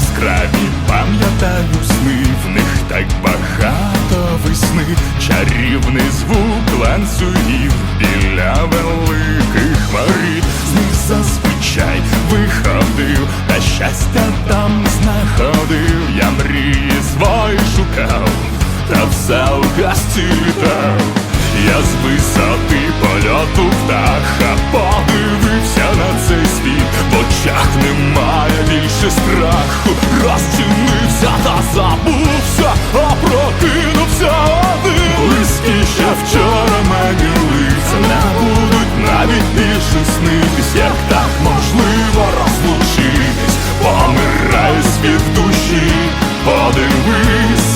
яскраві, пам'ятаю сни, в них так багато весни, чарівний звук ланцюгів біля великих воріт, з них зазвичай виходив, та щастя там знаходив, я мрії свої шукав, та все в гасті літав. Я з висоти польоту птаха більше страху, розчинився та забувся, а прокинувся один. Близькі ще вчора мені лиця не будуть навіть більше снитись, як так можливо розлучитись, помираю світ душі, подивись,